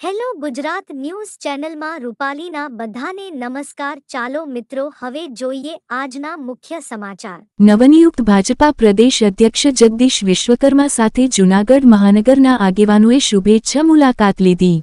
Hello Gujarat news ચેનલમાં રૂપાલીના બધાને નમસ્કાર. ચાલો મિત્રો, હવે જોઈએ આજના મુખ્ય સમાચાર. નવનિયુક્ત ભાજપા પ્રદેશ અધ્યક્ષ જગદીશ વિશ્વકર્મા સાથે જૂનાગઢ મહાનગરના આગેવાનોએ શુભેચ્છા મુલાકાત લીધી.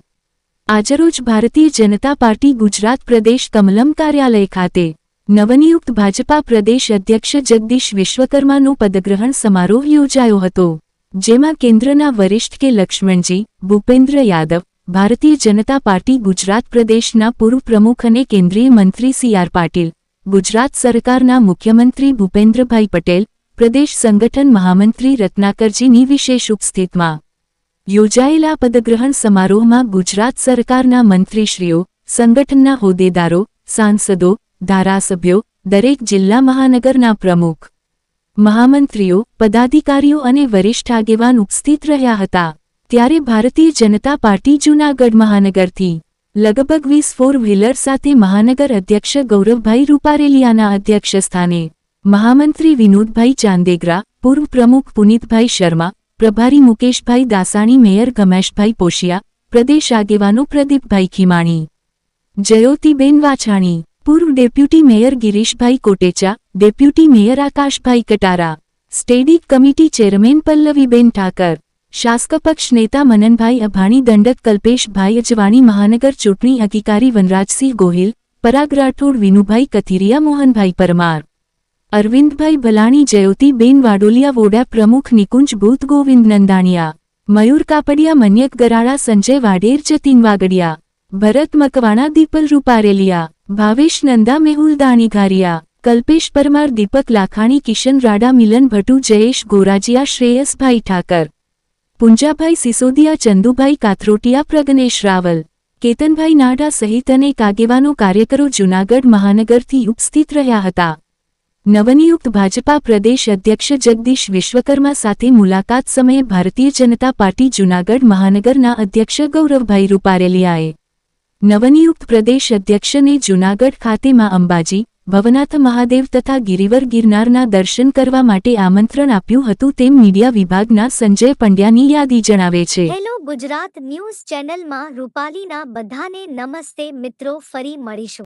આજરોજ ભારતીય જનતા પાર્ટી ગુજરાત પ્રદેશ કમલમ કાર્યાલય ખાતે નવનિયુક્ત ભાજપા પ્રદેશ અધ્યક્ષ જગદીશ વિશ્વકર્માનો પદગ્રહણ સમારોહ યોજાયો હતો, જેમાં કેન્દ્રના વરિષ્ઠ કે લક્ષ્મણજી, ભૂપેન્દ્ર યાદવ ભારતીય જનતા પાર્ટી ગુજરાત પ્રદેશના પૂર્વ પ્રમુખ અને કેન્દ્રીય મંત્રી સી આર પાટીલ, ગુજરાત સરકારના મુખ્યમંત્રી ભૂપેન્દ્રભાઈ પટેલ, પ્રદેશ સંગઠન મહામંત્રી રત્નાકરજીની વિશેષ ઉપસ્થિતમાં યોજાયેલા પદગ્રહણ સમારોહમાં ગુજરાત સરકારના મંત્રીશ્રીઓ, સંગઠનના હોદ્દેદારો, સાંસદો, ધારાસભ્યો, દરેક જિલ્લા મહાનગરના પ્રમુખ, મહામંત્રીઓ, પદાધિકારીઓ અને વરિષ્ઠ આગેવાન ઉપસ્થિત રહ્યા હતા. ત્યારે ભારતીય જનતા પાર્ટી જૂનાગઢ મહાનગરથી લગભગ વીસ ફોર વ્હીલર સાથે મહાનગર અધ્યક્ષ ગૌરવભાઈ રૂપારેલિયાના અધ્યક્ષસ્થાને મહામંત્રી વિનોદભાઈ ચાંદેગરા, પૂર્વ પ્રમુખ પુનિતભાઈ શર્મા, પ્રભારી મુકેશભાઈ દાસાણી, મેયર ગમેશભાઈ પોશિયા, પ્રદેશ આગેવાનો પ્રદીપભાઈ ખીમાણી, જયોતિબેન વાછાણી, પૂર્વ deputy mayor Girishbhai Kotecha, deputy mayor Akashbhai Katara, standing committee chairman Pallaviben Thakar શાસકપક્ષ નેતા મનનભાઈ અભાણી, દંડક કલ્પેશભાઈ અજવાણી, મહાનગર ચૂંટણી અધિકારી વનરાજસિંહ ગોહિલ, પરાગ રાઠોડ, વિનુભાઈ કથિરિયા, મોહનભાઈ પરમાર, અરવિંદભાઈ ભલાણી જયોતિબેન વાડોલિયા વોડા પ્રમુખ નિકુંજ ભૂત, ગોવિંદ નંદાણીયા, મયુર કાપડિયા મન્યક ગરાળા સંજય વાડેર, જતીન વાગડિયા, ભરત મકવાણા, દીપલ રૂપારેલિયા, ભાવેશ નંદા, મેહુલ દાણીઘારિયા, કલ્પેશ પરમાર, દીપક લાખાણી, કિશન રાડા, મિલન ભટુ જયેશ ગોરાજીયા, શ્રેયસભાઈ ઠાકર પુંજાભાઈ સિસોદિયા, ચંદુભાઈ કાથરોટિયા પ્રજ્ઞેશ રાવલ, કેતનભાઈ નાડા સહિત અનેક આગેવાનો કાર્યકરો જૂનાગઢ મહાનગરથી ઉપસ્થિત રહ્યા હતા. નવનિયુક્ત ભાજપા પ્રદેશ અધ્યક્ષ જગદીશ વિશ્વકર્મા સાથે મુલાકાત સમયે ભારતીય જનતા પાર્ટી જૂનાગઢ મહાનગરના અધ્યક્ષ ગૌરવભાઈ રૂપારેલિયાએ નવનિયુક્ત પ્રદેશ અધ્યક્ષને જૂનાગઢ ખાતેમાં અંબાજી ભવનાથ મહાદેવ તથા ગિરિવર ગિરનારના દર્શન કરવા માટે આમંત્રણ આપ્યું હતું તેમ મીડિયા વિભાગના સંજય પંડ્યાની યાદી જણાવે છે. હેલો ગુજરાત ન્યૂઝ ચેનલમાં રૂપાલીના બધાને નમસ્તે મિત્રો, ફરી મળીશું.